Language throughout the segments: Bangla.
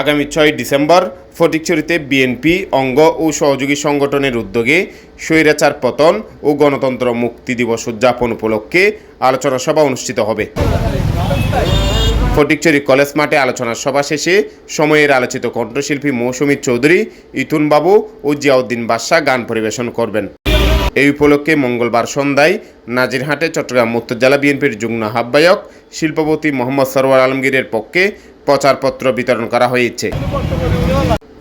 আগামী ছয় ডিসেম্বর ফটিকছড়িতে বিএনপি, অঙ্গ ও সহযোগী সংগঠনের উদ্যোগে স্বৈরাচার পতন ও গণতন্ত্র মুক্তি দিবস উদযাপন উপলক্ষে আলোচনা সভা অনুষ্ঠিত হবে। ফটিকছড়ি কলেজ মাঠে আলোচনা সভা শেষে সময়ের আলোচিত কণ্ঠশিল্পী মৌসুমী চৌধুরী ইথুন বাবু ও জিয়াউদ্দিন বাদশাহ গান পরিবেশন করবেন। এই উপলক্ষে মঙ্গলবার সন্ধ্যায় নাজিরহাটে চট্টগ্রাম উত্তর জেলা বিএনপির যুগ্ম আহ্বায়ক শিল্পপতি মোহাম্মদ সরওয়ার আলমগীরের পক্ষে প্রচারপত্র বিতরণ করা হয়েছে।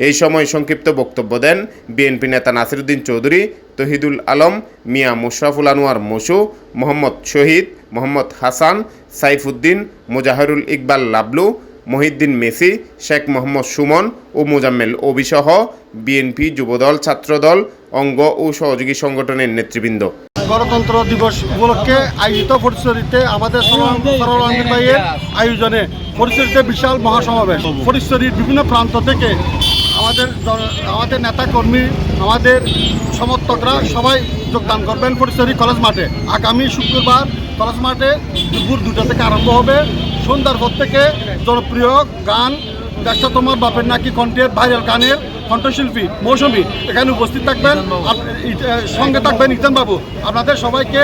এই সময় সংক্ষিপ্ত বক্তব্য দেন বিএনপি নেতা নাসিরুদ্দিন চৌধুরী, তহিদুল আলম, মিয়া মুশরাফুল আনোয়ার মসু মোহাম্মদ শহীদ, মোহাম্মদ হাসান, সাইফুদ্দিন, মুজাহিরুল ইকবাল লাবলু মহিদ্দিন মেসি, শেখ মোহাম্মদ সুমন ও মোজাম্মেল ওবিসহ বিএনপি যুবদল, ছাত্রদল, অঙ্গ ও সহযোগী সংগঠনের নেতৃবৃন্দ। গণতন্ত্র দিবস উপলক্ষে আয়োজিত ফটিশ্বরীতে আমাদের আয়োজনে ফটিশ্বরীতে বিশাল মহাসমাবেশ। ফটিশ্বরীর বিভিন্ন প্রান্ত থেকে আমাদের আমাদের নেতাকর্মী, আমাদের সমর্থকরা সবাই যোগদান করবেন ফটিশ্বরী কলেজ মাঠে। আগামী শুক্রবার কলেজ মাঠে দুপুর দুটা থেকে আরম্ভ হবে। সন্ধ্যার পর থেকে জনপ্রিয় গান দেশটা তোমার বাপের নাকি কণ্ঠের ভাইরাল গানের কণ্ঠশিল্পী মৌসুমী। এখানে উপস্থিত থাকবেন। সঙ্গে থাকবেন ইতান বাবু। আপনাদের সবাইকে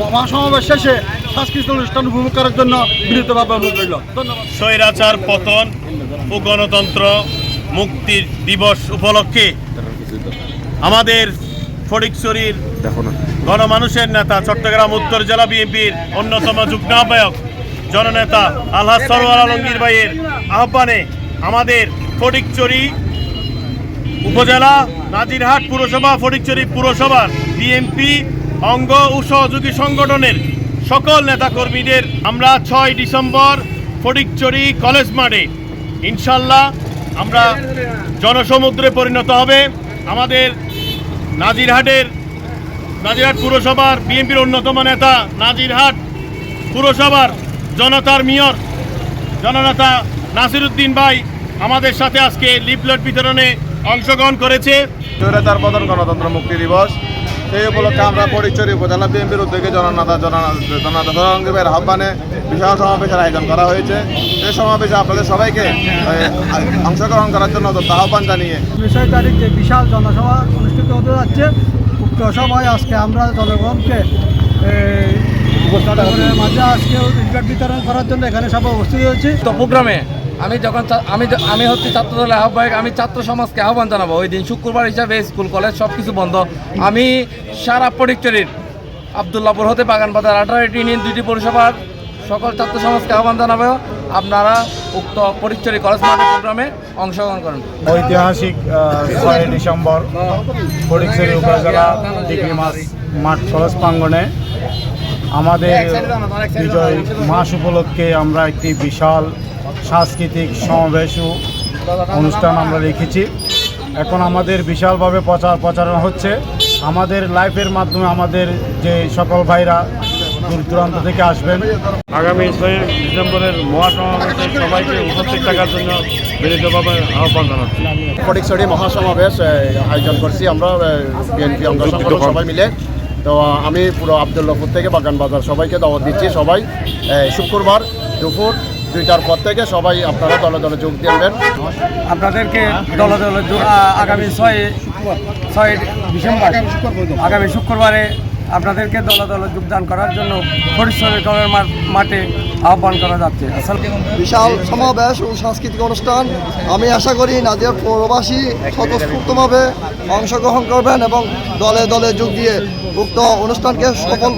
মহাসমাবেশ শেষে সাংস্কৃতিক অনুষ্ঠান উপভোগ করার জন্য বিনীতভাবে অনুরোধ রইল। ধন্যবাদ। স্বৈরাচার পতন ও গণতন্ত্র মুক্তির দিবস উপলক্ষে আমাদের ফটিকছড়ির গণমানুষের নেতা চট্টগ্রাম উত্তর জেলা বিএনপির অন্যতম যুগ্ম আহ্বায়ক জননেতা আলহাজ সরোয়ার আলমগীর ভাইয়ের আহ্বানে আমাদের ফটিকছড়ি উপজেলা নাজিরহাট পুরসভা ফটিকছড়ি পুরসভার বিএনপি অঙ্গ ও সহযোগী সংগঠনের সকল নেতাকর্মীদের আমরা ছয় ডিসেম্বর ফটিকছড়ি কলেজ মাঠে, ইনশাল্লাহ আমরা জনসমুদ্রে পরিণত হবে। আমাদের নাজিরহাটের, নাজিরহাট পুরসভার বিএনপির অন্যতম নেতা নাজিরহাট পুরসভার জনতার মেয়র। জননেতা নাসিরুদ্দিন ভাই আমাদের সাথে আজকে লিফলেট বিতরণে অংশগ্রহণ করেছে। স্বৈরাচার পতন গণতন্ত্র মুক্তি দিবস। সেই উপলক্ষে আমরা পরিচয় উপজেলা বিএনপির উদ্যোগে জননেতা জননেতা জনরঙ্গের আহ্বানে বিশাল সমাবেশের আয়োজন করা হয়েছে। সেই সমাবেশে আপনাদের সবাইকে অংশগ্রহণ করার জন্য আহ্বান জানিয়ে। বিষয় তারিখ যে বিশাল জনসভা অনুষ্ঠিত হতে যাচ্ছে উক্ত সভায় আজকে আমরা জনগণকে জনগণের মাঝে আজকে রিপোর্ট বিতরণ করার জন্য এখানে সবাই উপস্থিত হয়েছি। তো আমি যখন আমি আমি হচ্ছে ছাত্র দলের আহ্বায়ক আমি ছাত্র সমাজকে আহ্বান জানাব। ওই দিন শুক্রবার হিসাবে স্কুল কলেজ সব কিছু বন্ধ। আমি সারা পরিচরির আবদুল্লাপুর হতে বাগান বাজার আঠারোটি ইউনিয়ন দুইটি পৌরসভার সকল ছাত্র সমাজকে আহ্বান জানাব। আপনারা উক্ত পরিচরি কলেজ মাঠের প্রোগ্রামে অংশগ্রহণ করেন। ঐতিহাসিক ছয় ডিসেম্বর ফটিকছড়ি উপজেলা ডিগ্রি মাস মাঠ কলেজ প্রাঙ্গণে আমাদের বিজয় মাস উপলক্ষে আমরা একটি বিশাল সাংস্কৃতিক সমাবেশ অনুষ্ঠান আমরা রেখেছি। এখন আমাদের বিশালভাবে প্রচার প্রচারণা হচ্ছে। আমাদের লাইফের মাধ্যমে আমাদের যে সকল ভাইরা দূর দূরান্ত থেকে আসবেন। আগামী ছয় ডিসেম্বরের মহাসমাবেশে সবাইকে উপস্থিত থাকার জন্য বিনীতভাবে আহ্বান জানাচ্ছি। ফটিকছড়ি মহাসমাবেশ আয়োজন করছি আমরা বিএনপি অঙ্গ সবাই মিলে। তো আমি পুরো আবদুল্লাপুর থেকে বাগান বাজার সবাইকে দাওয়াত দিচ্ছি সবাই। শুক্রবার দুপুর দুইটার পর থেকে সবাই আপনারা দলে দলে যোগ দেবেন আপনাদেরকে দলে দলে আগামী ছয় ছয় ডিসেম্বর আগামী শুক্রবারে আপনাদেরকে দলে দলে যোগদান করার জন্য পরিশ্রমের দলের মাঠে আহ্বান করা যাচ্ছে। বিশাল সমাবেশ ও সাংস্কৃতিক অনুষ্ঠান। আমি আশা করি নাজিয়ার প্রবাসী স্বতঃস্ফূর্তভাবে অংশগ্রহণ করবেন এবং দলে দলে যোগ দিয়ে উক্ত অনুষ্ঠানকে সফল